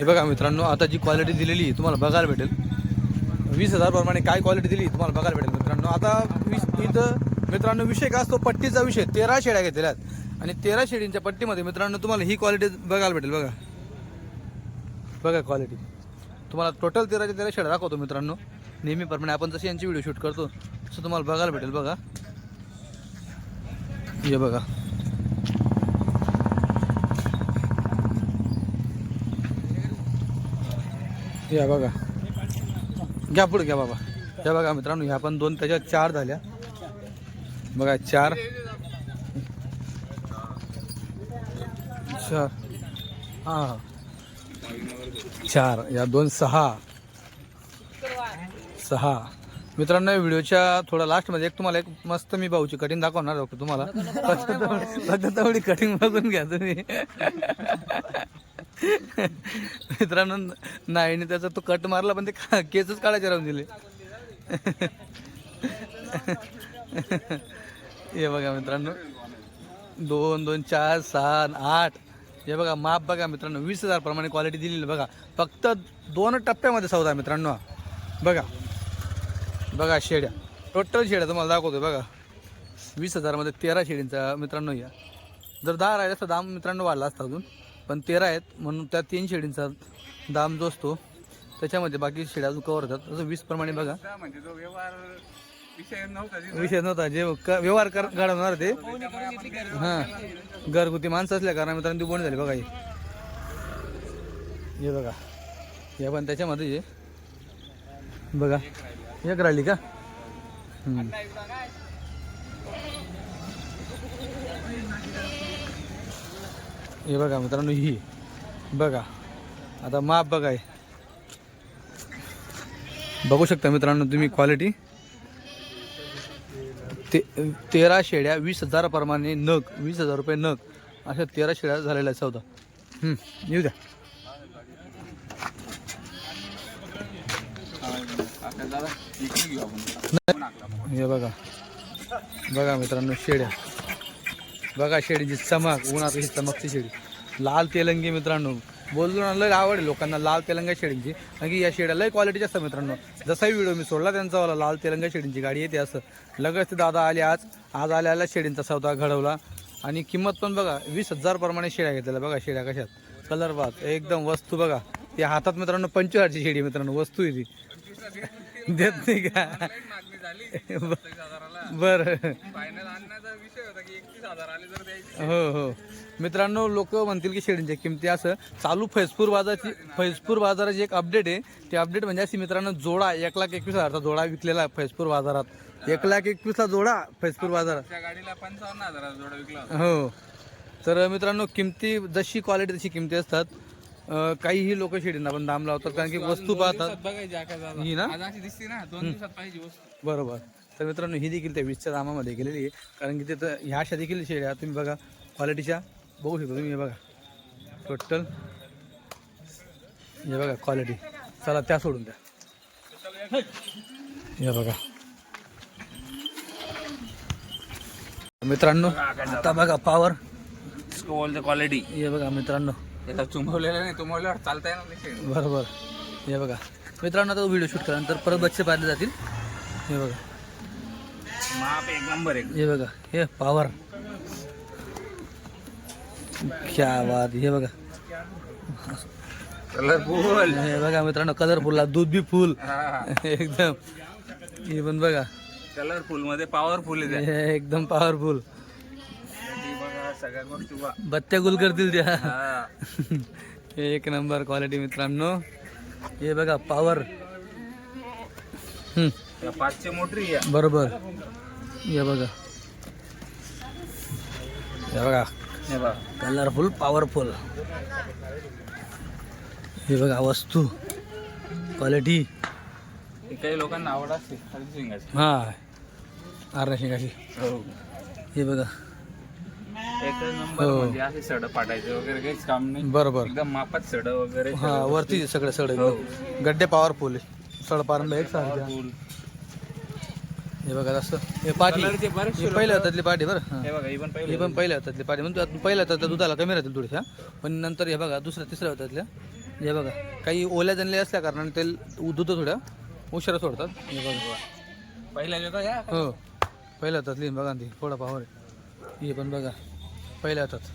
हे बघा मित्रांनो आता जी क्वालिटी दिलेली तुम्हाला बघायला भेटेल. वीस हजारप्रमाणे काय क्वालिटी दिली तुम्हाला बघायला भेटेल मित्रांनो. आता वीस इथं मित्रांनो विषय काय असतो? पट्टीचा विषय. तेरा शेड्या घेतलेल्या आहेत. आणि तेरा शेडींच्या पट्टीमध्ये मित्रांनो तुम्हाला ही क्वालिटी बघायला भेटेल बघा. बघा क्वालिटी तुम्हाला टोटल तेराच्या तेरा शेड्या दाखवतो मित्रांनो. नेहमीप्रमाणे आपण जशी यांची व्हिडिओ शूट करतो तसं तुम्हाला बघायला भेटेल बघा. हे बघा. या बघा. घ्या पुढे घ्या बाबा. या बघा मित्रांनो ह्या पण दोन त्याच्यात चार झाल्या. बघा चार. चार. हा चार. या दोन सहा. सहा. मित्रांनो व्हिडिओच्या थोडा लास्टमध्ये एक तुम्हाला एक मस्त मी भाऊची कटिंग दाखवणार तुम्हाला. फक्त तेवढी कटिंग बघून घ्या तुम्ही. मित्रांनो नाईने त्याचा तो कट मारला पण ते का- केसच काढायचे राहून दिले. हे बघा मित्रांनो. दोन दोन चार सहा आठ. हे बघा माप बघा मित्रांनो. वीस हजार प्रमाणे क्वालिटी दिलेली बघा. फक्त दोन टप्प्यामध्ये सौदा मित्रांनो. बघा. बघा शेड्या. टोटल शेड्या तुम्हाला दाखवतोय बघा. वीस हजारमध्ये तेरा शेडींचा मित्रांनो या. जर दहा राहिला असता दाम मित्रांनो वाढला असता अजून. पण तेरा आहेत म्हणून त्या तीन शेडींचा दाम जो असतो त्याच्यामध्ये बाकी शेड्या अजून कवर होतात. असं वीस प्रमाणे बघा. म्हणजे व्यवहार विषय नव्हता तिथं. विषय नव्हता जे क- व्यवहार कर घडवणार ते. हां. घरगुती माणसं असल्या कारण मित्रांनो ती बोंड झाली बघा हे. हे बघा. हे पण त्याच्यामध्ये हे. बघा. एक राहिली का? हम्म. हे बघा मित्रांनो ही. बघा. आता माप बघा बघू शकता मित्रांनो तुम्ही क्वालिटी ते तेरा शेड्या वीस हजाराप्रमाणे नग वीस हजार रुपये नग. अशा तेरा शेड्या झालेल्या आहेत चौदा. येऊ द्या. हे बघा. बघा मित्रांनो शेड्या. बघा शेडीची चमक उन्हात ही चमकची शेडी. लाल तेलंगी मित्रांनो. बोललो ना लय आवड आहे लोकांना लाल तेलंगा शेडींची. कारण की या शेड्या लय क्वालिटीच्या असतात मित्रांनो. जसाही व्हिडिओ मी सोडला त्यांचा वाला लाल तेलंगा शेडींची गाडी येते असं. लगेच ते दादा आले आज. आज आल्या आल्या शेडींचा सौदा घडवला. आणि किंमत पण बघा वीस हजार प्रमाणे शेड्या घेतलेल्या बघा शेड्या कशात. कलर बात एकदम वस्तू बघा. ते हातात मित्रांनो पंचवारची शेडी मित्रांनो. वस्तू आहे ती. देत नाही का? बरं. हो हो. मित्रांनो लोक म्हणतील की शेळींच्या किमती असं. चालू फैजपूर बाजाराची फैजपूर बाजाराची एक अपडेट आहे. ते अपडेट म्हणजे अशी मित्रांनो जोडा एक लाख एकवीस हजारचा जोडा विकलेला आहे फैजपूर बाजारात. एक लाख एकवीसला जोडा फैजपूर बाजारात. त्या गाडीला पंचावन्न हजाराचा जोडा विकला होता. हो. तर मित्रांनो किमती जशी क्वालिटी तशी किमती असतात. काहीही लोक शेळींना पण दाम लावतात कारण की वस्तू पाहतात. ही ना? आज अशी दिसते ना दोन दिवसात पाहिजे वस्तू. बरोबर. तर मित्रांनो ही देखील त्या वीसच्या दामामध्ये गेलेली आहे. कारण की तिथं ह्या अशा देखील शेळ्या तुम्ही बघा क्वालिटीच्या बघू शकता तुम्ही हे बघा. टोटल हे बघा क्वालिटी चला त्या सोडून द्या. हे बघा. मित्रांनो आता बघा पावर बोलते क्वालिटी हे बघा मित्रांनो. याचा चुंबवलेला नाही चुंबवल्यावर चालता येणार. बरोबर. हे बघा. मित्रांनो आता व्हिडिओ शूट केल्यानंतर परत बच्चे पाहिले जातील. हे बघा. माप एक नंबर एक. हे बघा हे पॉवर हे बघा. कलरफुल हे बघा मित्रांनो कलरफुलला दूध बी फुल. एकदम. हे पण बघा. कलरफुलमध्ये पॉवरफुल आहे. हे एकदम पॉवरफुल बत्त्या गुल करतील त्या. हा. एक नंबर क्वालिटी मित्रांनो. हे बघा पॉवर पाचशे मोटरी बरोबर. हे बघा. हे बघा. हे बघा कलरफुल पॉवरफुल हे बघा वस्तू. क्वालिटी हे काही लोकांना आवड असते हळदी शिंगाची. हा. आरणा शिंगाची. हो. हे बघा. एक नंबर हो. म्हणजे असे सड फाटायचे वगैरे काहीच काम नाही. बरोबर. एकदम मापात सड वगैरे हा वरती सगळं सगळं एकदम गड्डे पॉवरफुल आहे सडपारंब एक Powerful. हे बघा असं हे पाठी. कलरचे हे पहिल्या हातातली पाठी बरं. हा. हे बघा ही पण हे पहिले पण पहिल्या हातातली पाठी. म्हणजे पहिल्या हातात दुधाला कमी राहतील थोड्याशा पण नंतर हे बघा दुसऱ्या तिसऱ्या हातातल्या. हे बघा काही ओल्या जनले असल्या कारणाने ते दूध थोड्या उशिरा सोडतात. हे बघा. पहिल्या या? हो. पहिल्या हातात लिहिन बघा ना ती थोडा पावर आहे. हे पण बघा पहिल्या हातात.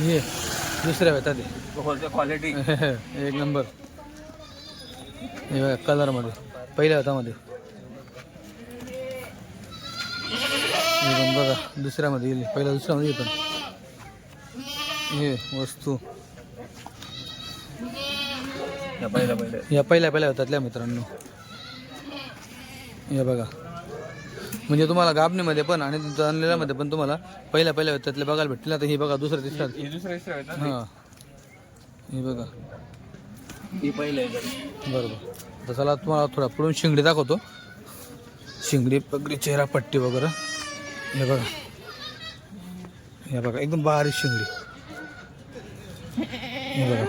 हे दुसऱ्या हातात आहे. क्वालिटी एक नंबर. हे बघा कलरमध्ये पहिल्या हातामध्ये. हे पण बघा दुसऱ्यामध्ये येईल पहिल्या दुसऱ्यामध्ये पण हे वस्तू. पहिलं पहिलं या पहिल्या पहिल्या होतातल्या मित्रांनो. हे बघा. म्हणजे तुम्हाला गाबणीमध्ये पण आणि आणलेल्यामध्ये पण तुम्हाला पहिल्या पहिल्या होत्यातले बघायला भेटतील. आता हे बघा दुसरं तिसरं हे हां. हे बघा. ही पहिलं बरोबर. तर चला तुम्हाला थोडा पुढून शिंगडी दाखवतो. शिंगडी पगडी चेहरा पट्टी वगैरे. हे बघा. हे बघा एकदम बारीक शिंगडी. हे बघा.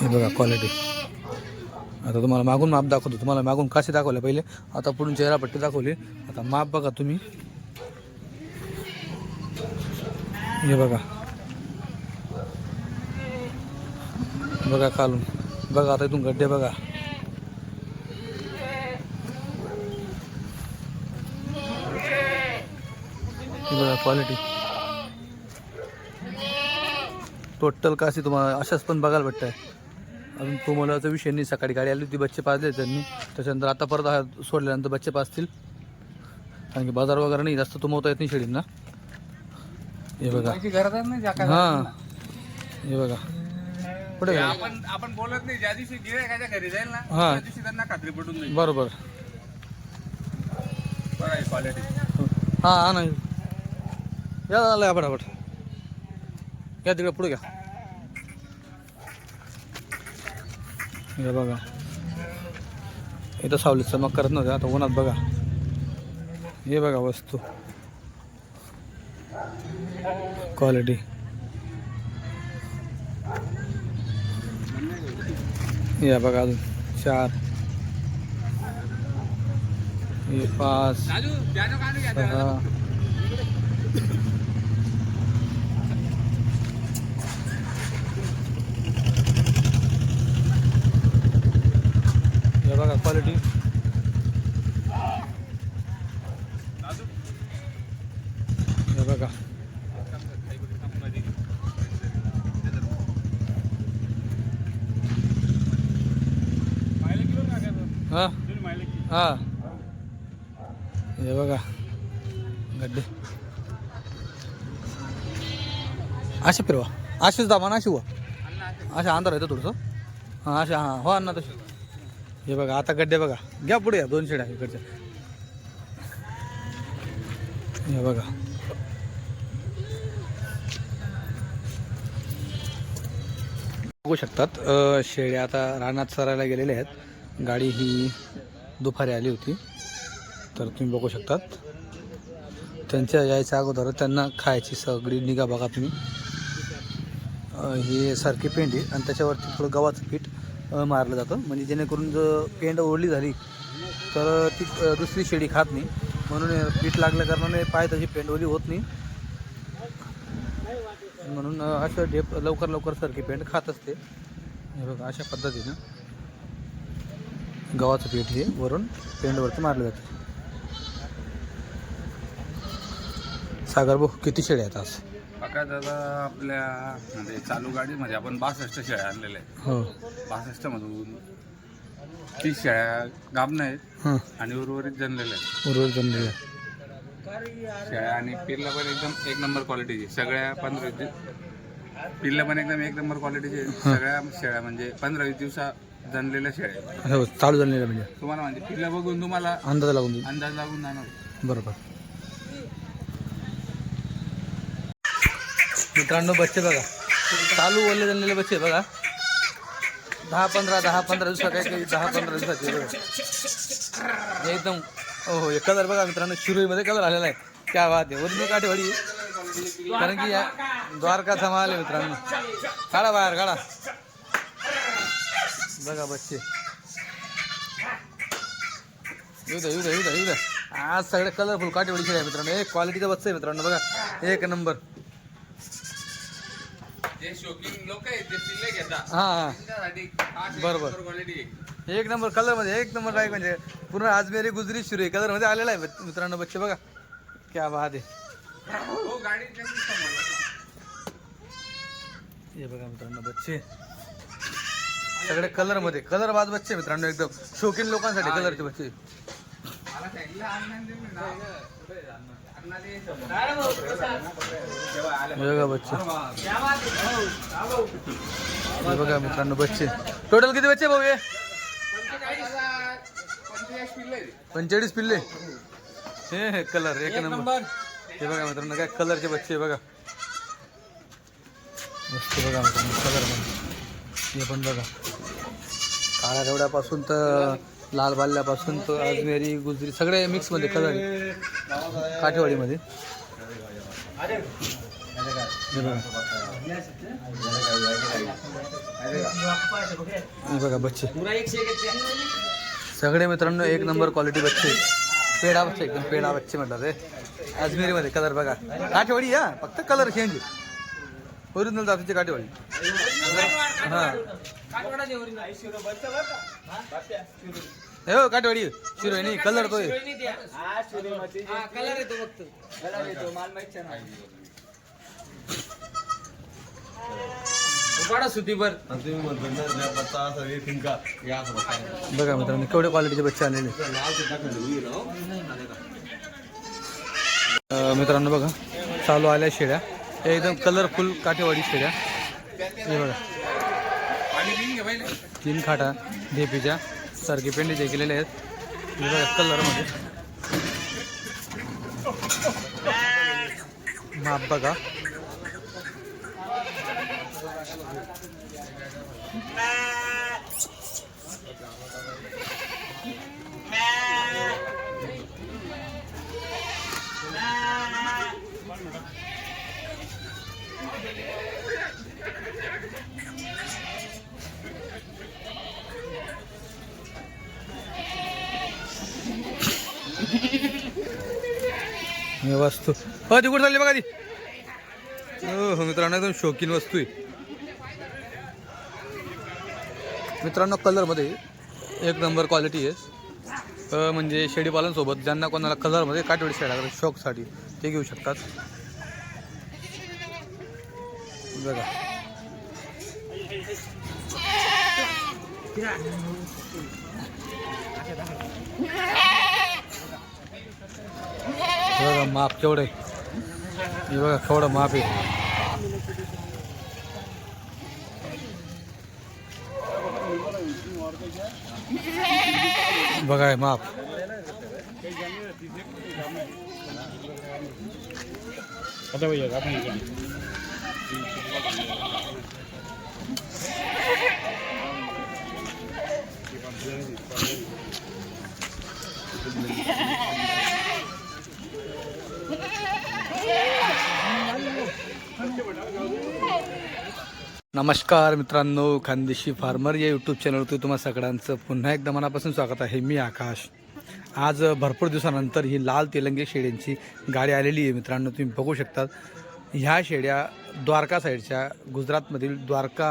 हे बघा क्वालिटी आता तुम्हाला मागून माप दाखवतो. तुम्हाला मागून काशी दाखवले पहिले? आता पुढून चेहरा पट्टी दाखवली. आता माप बघा तुम्ही. हे बघा. बघा कालून बघा आता इथून गड्डे बघा. बघा क्वालिटी टोटल काशी तुम्हाला अशाच पण बघायला भेटत आहे अजून तुम्हालाचा विषय नाही सकाळी गाडी आली होती बच्चे पाजले त्यांनी. त्याच्यानंतर आता परत सोडल्यानंतर बच्चे पाजतील कारण की बाजार वगैरे नाही जास्त तुमवता येत नाही शेळींना हे बघा. हा. हे बघा. पुढे घ्या. आपण आपण बोलत नाही. ज्या दिवशी गिरायकाच्या घरी जाईल ना हा. त्या दिवशी त्यांना खात्री पडून जाईल. बरोबर. बघा क्वालिटी हा हा नाही. या आलं फटाफट या तिकडे पुढे घ्या. हे बघा. इथं सावलीत चमक करत नव्हते आता उन्हात बघा. हे बघा वस्तू. क्वालिटी या बघा अजून. चार. हे पाच. सहा हे बघा क्वालिटी हे बघा हा हा हे बघा गड्डे असे अशीच दाबा ना अशी अशा अंधार येतं थोडंसं. हां अशा हां हो अण्णा तशी हे बघा आता गड्डे बघा. घ्या पुढे या दोन शेड्या इकडच्या. हे बघा. बघू शकतात शेळ्या आता रानात सरायला गेलेल्या आहेत. गाडी ही दुपारी आली होती. तर तुम्ही बघू शकतात. त्यांच्या यायच्या अगोदर त्यांना खायची सगळी निगा बघा तुम्ही. हे सारखी पेंड आहे आणि त्याच्यावरती थोडं गव्हाचं पीठ मारलं जातं. म्हणजे जेणेकरून जर पेंड ओढली झाली तर ती दुसरी शेळी खात नाही. म्हणून पीठ लागल्या कारणाने पाय त्याची पेंड ओली होत नाही. म्हणून असं डेप लवकर लवकर सारखी पेंड खात असते. हे बघा अशा पद्धतीनं गव्हाचं पीठ हे वरून पेंडवरती मारलं जातं. सागर भाऊ किती शेळ्या आहेत आज? दादा आपल्या म्हणजे चालू गाडीमध्ये आपण बासष्ट शेळ्या आणलेल्या आहेत. हो. बासष्ट मधून तीस शेळ्या गाबणं आहेत हां. आणि उर्वरित जनलेल्या आहेत. उर्वरित जमलेल्या शेळ्या आणि पिल्ला पण एकदम एक नंबर क्वालिटीची. सगळ्या पंधरा वीस पिल्ला पण एकदम एक नंबर क्वालिटीचे. सगळ्या शेळ्या म्हणजे पंधरा वीस दिवसा जनलेल्या शेळ्या आहेत. हो चालू झालेल्या म्हणजे. तुम्हाला म्हणजे पिल्ला बघून तुम्हाला अंदाज लागून. अंदाज लागून जाणार. बरोबर. मित्रांनो बच्चे बघा. चालू ओले झालेले बच्चे बघा. दहा पंधरा दहा पंधरा दिवसा काही काही दहा पंधरा दिवसाचे बघा. एकदम हो हो हे कलर बघा मित्रांनो शिरोईमध्ये कलर आलेला आहे. त्या बात आहे ओरिजिनल काठेवाडी कारण की या द्वारका माल मित्रांनो. काढा बाहेर काढा. बघा बच्चे. येऊ द्या येऊ द्या येऊ द्या येऊ द्या आज सगळे कलरफुल काटेवाडी खेळ आहे मित्रांनो. एक क्वालिटीचा बच्चा आहे मित्रांनो बघा. एक नंबर जे शौकीन लोक आहेत जे पिल्ले घेतात. हा हा. त्यांच्यासाठी खास एक बरोबर. आहे. एक नंबर कलरमध्ये एक नंबर आहे म्हणजे पूर्ण आजमेरी गुजरी शिरे कलरमध्ये आलेला आहे मित्रांनो बच्चे बघा. क्या बात आहे. हो गाडी त्यांची समोर हे बघा मित्रांनो बच्चे. सगळे कलरमध्ये कलर बाद बच्चे मित्रांनो एकदम. शौकीन लोकांसाठी कलरचे बच्चे. मला सांगितलं ना. बघा बच्चे. बघा मित्रांनो बच्चे. टोटल किती बच्चे भाऊ हे? पंचेचाळीस पिल्ले. हे कलर एक नंबर हे बघा मित्रांनो काय कलरचे बच्चे बघा. मस्त बघा मित्रांनो कलरमध्ये हे पण बघा. काळ्या रेवड्यापासून तर लाल बाल्यापासून तर अजमेरी गुजरी सगळे मिक्समध्ये कलर काठेवाडीमध्ये. बघा. बच्चे. सगळे मित्रांनो एक नंबर क्वालिटी बच्चे. पेडा बच्चे एकदम पेडा बच्चे म्हणतात ते अजमेरीमध्ये कलर बघा. काठेवाडी या फक्त कलर चेंज ओरिजिनल जातीची काठेवाडी हा. हे हो काठेवाडी शिरोई कलर तो आहे. बघा मित्रांनो केवढे क्वालिटीचे बच्चे आलेले मित्रांनो बघा चालू आल्या शेळ्या एकदम कलरफुल काठेवाडी शेळ्या हे बघा. तीन खाटा ढेपीच्या सारखे पेंडीचे केलेले आहेत. हे बघा कलरमध्ये माप बघा. वस्तू. हो ती कुठं चालली बघा ती. हो हो मित्रांनो एकदम शौकीन वस्तू आहे. मित्रांनो कलरमध्ये एक नंबर क्वालिटी आहे. म्हणजे शेडीपालनसोबत ज्यांना कोणाला कलरमध्ये काटवडी शेड लागतात शौकसाठी ते घेऊ शकतात. बघा. हे बघा माप केवढं आहे हे बघा केवढं माप आहे बघा हे माप नमस्कार मित्रांनो खानदेशी फार्मर या यूट्यूब चॅनलवरती तुम्हा सगळ्यांचं पुन्हा एकदा मनापासून स्वागत आहे. मी आकाश. आज भरपूर दिवसानंतर ही लाल तेलंगी शेड्यांची गाडी आलेली आहे मित्रांनो तुम्ही बघू शकतात. ह्या शेड्या द्वारका साईडच्या गुजरातमधील द्वारका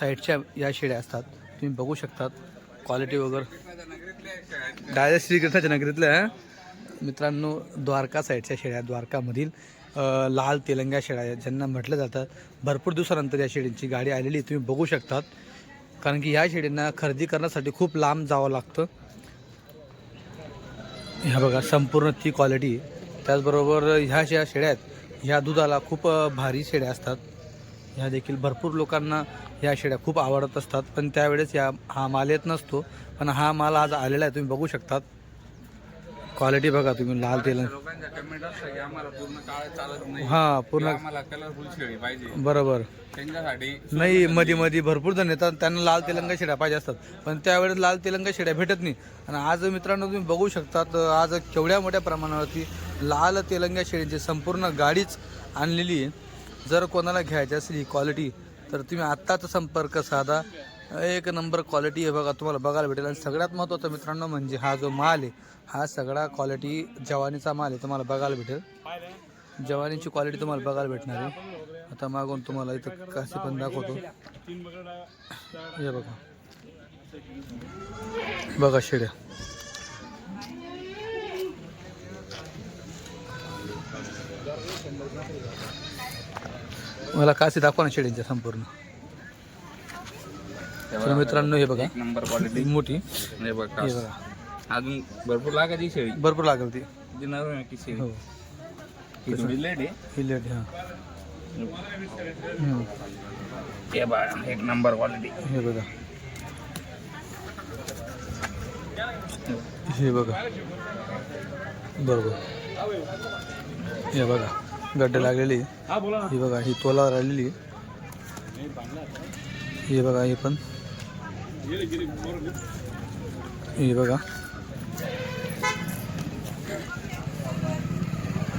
साईडच्या या शेड्या असतात. तुम्ही बघू शकतात क्वालिटी वगैरे. डायरेक्ट श्रीकृष्णाच्या नगरीतल्या मित्रांनो द्वारका साईडच्या शेळ्या द्वारकामधील लाल तेलंग्या शेळ्या आहेत, ज्यांना म्हटलं जातं भरपूर दिवसानंतर या शेळींची गाडी आलेली आहे, तुम्ही बघू शकतात. कारण की ह्या शेळींना खरेदी करण्यासाठी खूप लांब जावं लागतं. ह्या बघा संपूर्ण ती क्वालिटी त्याचबरोबर ह्या ज्या शेळ्या आहेत ह्या दुधाला खूप भारी शेळ्या असतात. ह्या देखील भरपूर लोकांना ह्या शेळ्या खूप आवडत असतात. पण त्यावेळेस या हा माल येत नसतो. पण हा माल आज आलेला आहे तुम्ही बघू शकतात. क्वालिटी बघा तुम्ही लाल तेल. लोकांच्या कमेंट असतं की आम्हाला पूर्ण काळ चालत नाही. हा पूर्ण किंवा आम्हाला कलरफुल शेळी पाहिजे. बरोबर. त्यांच्यासाठी नाही मध्ये मध्ये भरपूर जण येतात त्यांना लाल तेलंगा शेड्या पाहिजे असतात. पण त्यावेळेस लाल तेलंगा शेड्या भेटत नाही. आणि आज मित्रांनो तुम्ही बघू शकतात आज केवढ्या मोठ्या प्रमाणावरती लाल तेलंगा शेळींची संपूर्ण गाडीच आणलेली आहे. जर कोणाला घ्यायची असेल ही क्वालिटी तर तुम्ही आत्ताच संपर्क साधा. एक नंबर क्वालिटी आहे बघा तुम्हाला बघायला भेटेल. आणि सगळ्यात महत्त्वाचं मित्रांनो म्हणजे हा जो माल आहे हा सगळा क्वालिटी जवानीचा माल आहे तुम्हाला बघायला भेटेल. जवानीची क्वालिटी तुम्हाला बघायला भेटणार आहे. आता मागून तुम्हाला इथं कसे पण दाखवतो. हे बघा. बघा शेड्या. मला कासे दाखवा ना शेड्यांच्या संपूर्ण. तर मित्रांनो हे बघा. एक नंबर क्वालिटी मोठी. हे बघा. अजून भरपूर लागायची शेळी. भरपूर लागेल ती. नरम आहे की शेळी. हो. ही थोडी लेट आहे ही लेट हा. हम्म. हे बघा एक नंबर क्वालिटी हे बघा. हे बघा. बरोबर. हे बघा गड्डे लागलेली. ही बघा ही तोलावर आलेली हे बघा हे पण. हे बघा.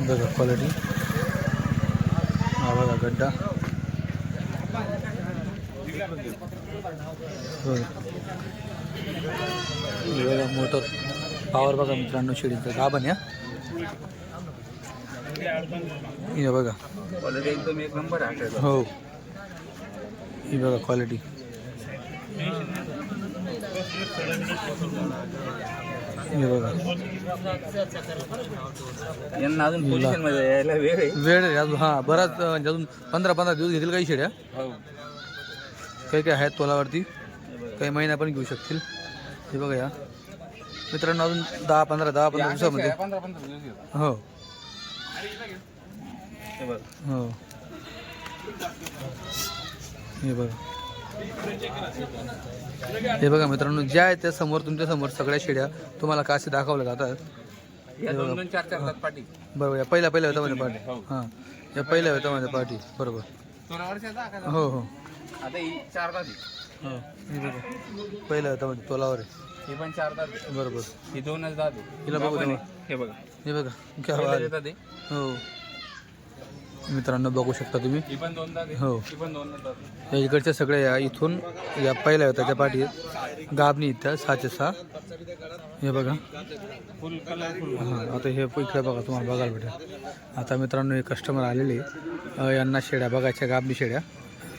बघा क्वालिटी हा बघा गड्डा. बघा. मोटर पॉवर बघा मित्रांनो शेडीचं. गाभण या. हे बघा. क्वालिटी एकदम एक नंबर आहे हो. ही बघा क्वालिटी हे बघा. यांना अजून पोझिशनमध्ये यायला वेळ आहे. वेळ आहे अजून हां बराच म्हणजे अजून पंधरा पंधरा दिवस घेतील काही शेड्या? हो. काही काही आहेत तोलावरती. काही महिना पण घेऊ शकतील. हे बघा या. मित्रांनो अजून दहा पंधरा दहा पंधरा दिवसामध्ये. हो. हो. हे बघा. हे बघा मित्रांनो ज्या आहेत त्या समोर तुमच्यासमोर सगळ्या शेड्या तुम्हाला कासे दाखवल्या जातात? पाठी. बरोबर या पहिल्या पहिल्या होत्या मध्ये हो. पार्टी हां. या पहिल्या होत्या मध्ये पार्टी बरोबर का हो हो. आता ही. हो हे पहिल्या होत्या मध्ये तोलावर आहे. ही पण चार दात. बरोबर. ही दोनच दात. हिला बघू. हे बघा. हे बघा. हो. मित्रांनो बघू शकता तुम्ही. ही. या इकडच्या सगळ्या या इथून या पहिल्या होत्या त्या पाठी गाबणी इथं सहाचे सहा. हे बघा. हां आता हे इकडे बघा तुम्हाला बघायला भेटेल. आता मित्रांनो हे कस्टमर आलेले यांना शेड्या बघायच्या गाबणी शेड्या.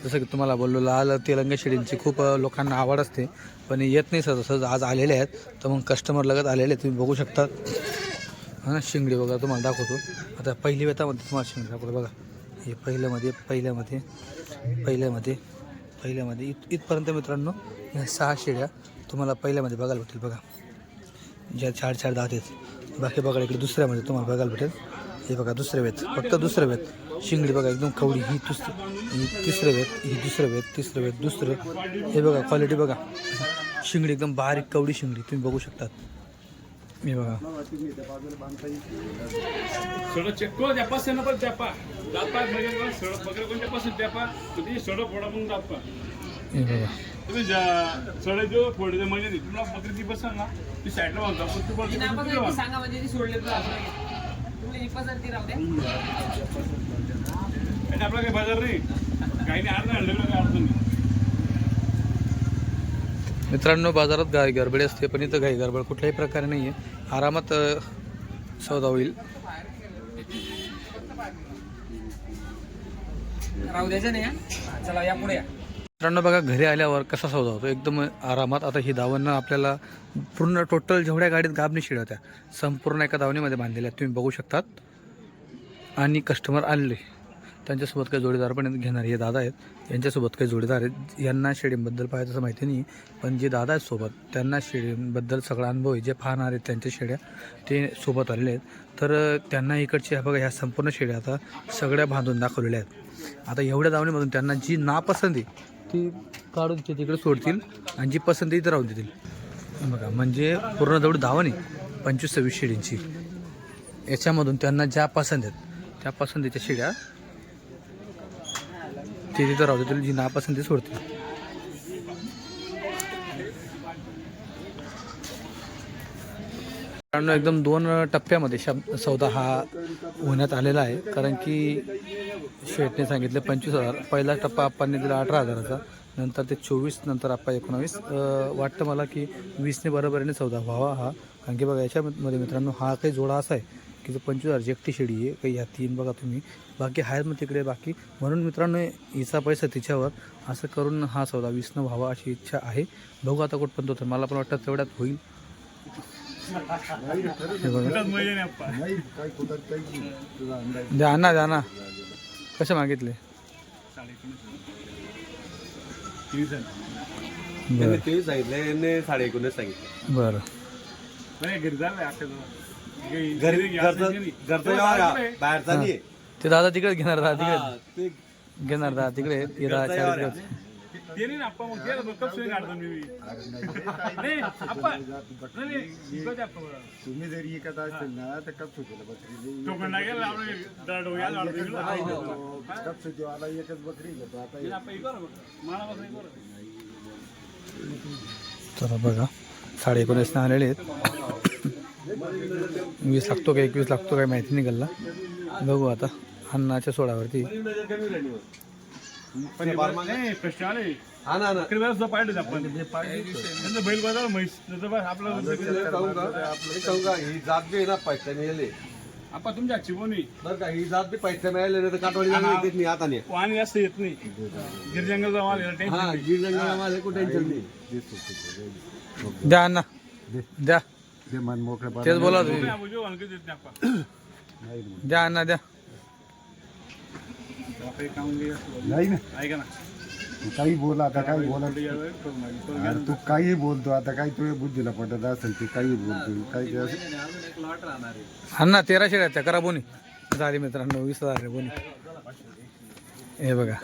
जसं की तुम्हाला बोललो लाल तेलंगा शेळींची खूप लोकांना आवड असते. पण येत नाही सहज सहज आज आलेले आहेत. तर मग कस्टमर लगत आलेले. तुम्ही बघू शकता. हां शिंगडी बघा तुम्हाला दाखवतो. आता पहिली वेतामध्ये तुम्हाला शिंगडी दाखवतो बघा. हे पहिल्यामध्ये पहिल्यामध्ये पहिल्यामध्ये पहिल्यामध्ये इत इथपर्यंत मित्रांनो ह्या सहा शेड्या तुम्हाला पहिल्यामध्ये बघायला भेटेल बघा. ज्या चार चार दहा आहेत. बाकी बघा इकडे दुसऱ्यामध्ये तुम्हाला बघायला भेटेल. हे बघा दुसरे वेत. फक्त दुसरे वेत. शिंगडी बघा एकदम कवडी. ही दुसरी ही तिसरे वेत ही दुसरं वेत तिसरं वेत दुसरं हे बघा क्वालिटी बघा. शिंगडी एकदम बारीक कवडी शिंगडी. तुम्ही बघू शकतात. हे बघा. सडक चेक्को द्यापा सेना पण द्यापा दापा बघा सडक कोणत्या पासून द्यापा तुम्ही सडक फोडा म्हणून दापा बघा. तुम्ही सडक जो म्हणजे तुम्हाला बकरी ती बसाल ना ती साईडला बांधता पण तू बकरी. सांगा म्हणजे ती सोडले तर आपला काही बाजार नाही. काही नाही अर्धा आणलं काय अडचण नाही. मित्रांनो बाजारात गाय गडबडी असते पण इथं गाई गडबड कुठल्याही प्रकारे नाही आहे आरामात सौदा होईल. मित्रांनो बघा घरी आल्यावर कसा सौदा होतो? एकदम आरामात. आता ही दावणं आपल्याला पूर्ण टोटल जेवढ्या गाडीत गाबणी शिड होत्या संपूर्ण एका दावणीमध्ये बांधलेल्या तुम्ही बघू शकतात. आणि कस्टमर आलेले त्यांच्यासोबत काही जोडीदार पण घेणारे हे दादा आहेत. यांच्यासोबत काही जोडीदार आहेत. यांना शेडींबद्दल पाहिजे तसं माहिती नाही पण जे दादा आहेत सोबत त्यांना शेडींबद्दल सगळा अनुभव आहे. जे पाहणार आहेत त्यांच्या शेड्या ते सोबत आलेले आहेत. तर त्यांना इकडच्या बघा ह्या संपूर्ण शेड्या आता सगळ्या बांधून दाखवलेल्या आहेत. आता एवढ्या दावणीमधून त्यांना जी नापसंती ती काढून ते तिकडे सोडतील आणि जी पसंती इथं राहून देतील. बघा म्हणजे पूर्ण जवळ धावण पंचवीस सव्वीस शेडींची याच्यामधून त्यांना ज्या पसंत आहेत त्या पसंतीच्या शेड्या ते तिथं राहू तुला जी नापसंती सोडतील. मित्रांनो एकदम दोन टप्प्यामध्ये शब सौदा हा होण्यात आलेला आहे. कारण की शेटने सांगितले पंचवीस हजार. पहिला टप्पा आप्पांनी दिला अठरा हजाराचा. नंतर ते चोवीस नंतर आप्पा एकोणावीस. वाटतं मला की वीसने बरोबरीने सौदा व्हावा हा. कारण की बघा याच्यामध्ये मित्रांनो हा काही जोडा असा आहे. की जो पंचवीस हजार एकटी शेळी आहे काही ह्या तीन बघा तुम्ही. बाकी आहेत मग तिकडे बाकी म्हणून मित्रांनो हिचा पैसा तिच्यावर. असं करून हा सौदा वीसनं व्हावा अशी इच्छा आहे. बघू आता कुठपर्यंत होतं मला पण वाटतं तेवढ्यात होईल. द्या ना द्या ना कसे मागितले? बरं. तेवीस सांगितलं साडे एकोणीस सांगितलं. बरं. घरी झालं अख्खं घरी घरचं घरचं व्यवहार आहे, बाहेरचा नाही ते दादा तिकडे घेणार दादा हा, तिकडे ते घेणार दादा तिकडे. ये दादा घरचा व्यवहार चाळीस आहे. ते नाही ना आप्पा मग ते कप सुई काढतो मी नाही आप्पा. नाही नाही इकडे आप्पा. बरं. तुम्ही जर विकत असेल ना तर कप सुटीला दरड वगैरे इकडं. कप सुटीवाला एकच बकरी घेतो आता नाही, आप्पा इकडं बघ. मला बघ, इकडं. तर बघा. साडे एकोणीसनं आलेले आहेत. वीस लागतो का एकवीस लागतो काय माहिती नाही गल्ला. बघू आता अन्नाच्या सोडावरती. हे हा ना हा ना? ही जात बी आहे ना पैसे मिळाले आप्पा तुमच्या बरं का ही जात बी पैसे मिळाले नाही. तर काटवाडी येत नाही. आता नाही पाणी जास्त येत नाही. हा कुठे द्या अण्णा. द्या. ते मन मोकळे तेच बोला. द्या अण्णा द्या. नाही ना. ऐका ना. तू काही बोल आता काही अरे तू काही बोलतो आता काही तुझ्या बुद्धीला पटत असेल ते काही बोलतो काही अण्णा तेरा शेळ्या त्या करा बोनी. झाली मित्रांनो वीस हजार रे बोनी. हे बघा.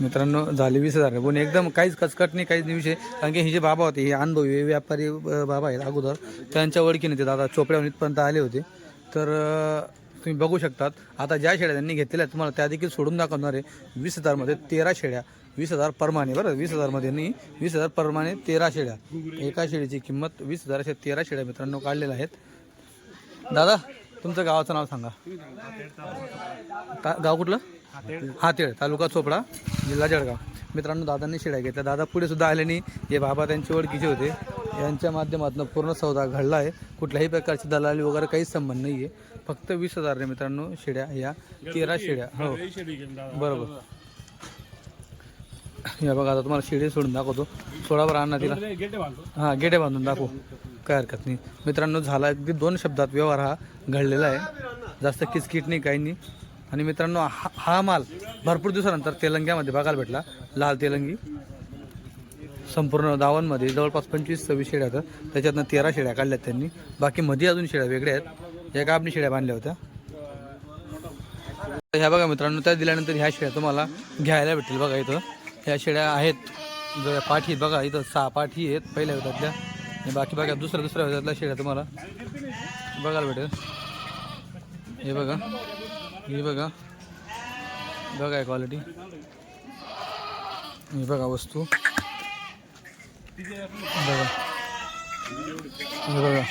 मित्रांनो झाले वीस हजार. पण एकदम काहीच कचकट नाही काहीच विषय. कारण की हे जे बाबा होते हे अनुभवी व्यापारी बाबा आहेत अगोदर त्यांच्या ओळखीने ते दादा चोपड्याहून इथपर्यंत आले होते. तर तुम्ही बघू शकतात आता ज्या शेळ्या त्यांनी घेतलेल्या आहेत तुम्हाला त्या देखील सोडून दाखवणार आहे. वीस हजारमध्ये तेरा शेळ्या. वीस हजार परमाने बरं वीस हजारमध्ये नाही वीस हजार परमाने तेरा शेळ्या. एका शेळीची किंमत वीस हजार अशा तेरा शेळ्या मित्रांनो काढलेल्या आहेत. दादा तुमचं गावाचं नाव सांगा. ता- गाव कुठलं? हातेळ? तालुका चोपडा जिल्हा जळगाव. मित्रांनो दादांनी शेळ्या घेतल्या. दादा पुढे सुद्धा आले नाही. हे बाबा त्यांचे ओळखीचे होते. यांच्या माध्यमातून पूर्ण सौदा घडला आहे. कुठल्याही प्रकारची दलाली वगैरे काहीच संबंध नाही आहे फक्त वीस हजार रे मित्रांनो शेड्या या तेरा शेड्या. हो. बरोबर. या बघा आता तुम्हाला शेळी सोडून दाखवतो. सोळा बरं आणा तिला. गेटे हां गेडे बांधून दाखवू. काय हरकत नाही. मित्रांनो झाला अगदी दोन शब्दात व्यवहार हा घडलेला आहे. जास्त किचकिट नाही काही नाही. आणि मित्रांनो हा हा माल भरपूर दिवसानंतर तेलंग्यामध्ये बघायला भेटला. लाल तेलंगी. संपूर्ण दावांमध्ये जवळपास पंचवीस सव्वीस शेड्या होत्या. त्याच्यातनं तेरा शेड्या काढल्यात त्यांनी. बाकी मध्ये अजून शेड्या वेगळ्या आहेत. या गाबणी शेड्या बांधल्या होत्या. ह्या बघा मित्रांनो त्या दिल्यानंतर ह्या शेळ्या तुम्हाला घ्यायला भेटेल बघा इथं. ह्या शेळ्या आहेत. जो पाठी बघा इथं सहा पाठी आहेत पहिल्या होत्यातल्या आणि बाकी बघा दुसऱ्या दुसऱ्या होत्यातल्या शेळ्या तुम्हाला बघायला भेटेल. हे बघा. हे बघा. बघा क्वालिटी हे बघा वस्तू. बघा. हे बघा.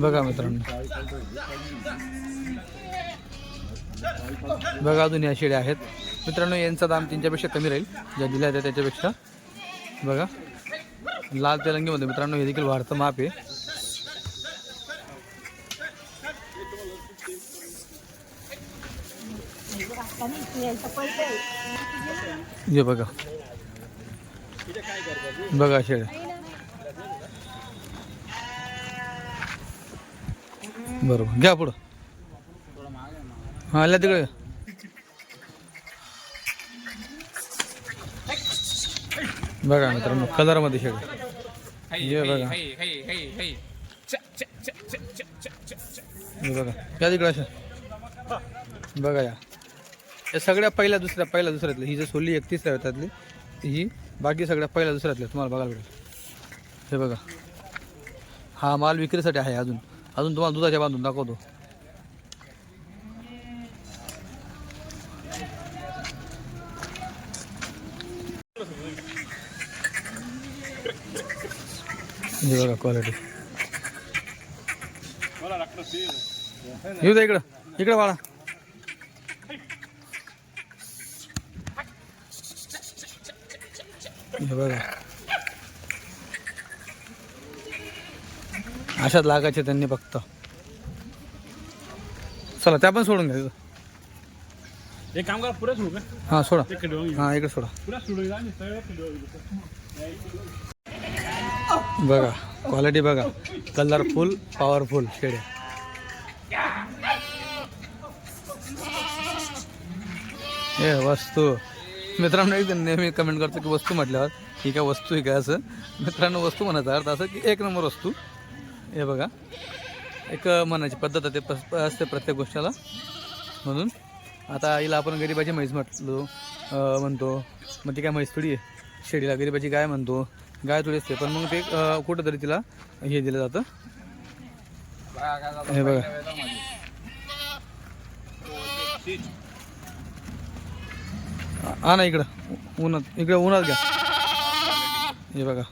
बघा मित्रांनो. बघा अजून या शेळ्या आहेत. मित्रांनो यांचा दाम त्यांच्यापेक्षा कमी राहील. ज्या दिल्या त्या त्याच्यापेक्षा. बघा. लाल तेलंगीमध्ये मित्रांनो हे देखील वाढतं माप आहे. हे बघा. बघा शेळ्या बरोबर. घ्या पुढं. हा आल्या तिकडे. बघा मित्रांनो कलरमध्ये शेड. हे बघा. हे बघा. या तिकडे अशा. बघा या. या सगळ्या पहिल्या दुसऱ्या पहिल्या दुसऱ्यातल्या. ही जर सोली एकतीस त्यातली ही बाकी सगळ्या पहिल्या दुसऱ्यातल्या. तुम्हाला बघायला भेटेल. हे बघा. हा माल विक्रीसाठी आहे अजून. अजून तुम्हाला दुधाच्या बांधून दाखवतो. हे बघा क्वालिटी येऊ दे इकडं. इकडं बाळा. बघा. अशाच लागायचे त्यांनी फक्त. चला त्या पण सोडून घ्यायचं एक काम करा पुरे सोडू का? सोडा. हा इकडे सोडा. पुरा सोडू बघा क्वालिटी बघा. कलरफुल पॉवरफुल शेड्या. हे वस्तू. मित्रांनो एक नेहमी कमेंट करतो की वस्तू म्हटल्यावर ही काय वस्तू आहे काय असं? मित्रांनो वस्तू म्हणायचा अर्थ असं की एक नंबर वस्तू. हे बघा. एक म्हणायची पद्धत आहे ते असते प्रत्येक गोष्टीला. म्हणून आता आईला आपण गरीबाची म्हैस म्हटलो म्हणतो. मग ती काय म्हैस थोडी आहे. शेडीला गरीबाची गाय म्हणतो. गाय थोडी असते. पण मग ते कुठंतरी तिला हे दिलं जातं. हे बघा. हा ना इकडं. उन्हात इकडं उन्हात घ्या. हे बघा.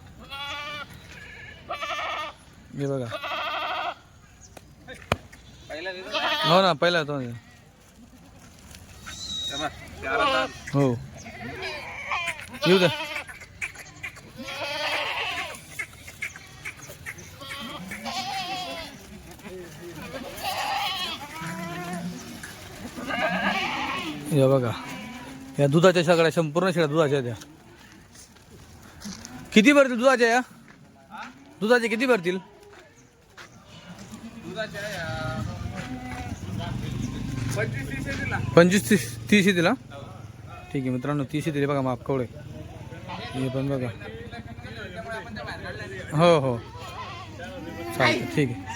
हे बघा. हो ना पहिला तो. हो. येऊ द्या. हे बघा. या दुधाच्या सगळ्या संपूर्ण शेळ्या दुधाच्या द्या किती भरतील दुधाच्या या? दुधाचे किती भरतील? पंचवीस तीस तीस येतील हा? ठीक आहे मित्रांनो तीस येतील. बघा माप कवडे हे पण बघा. हो हो. चालतं ठीक आहे.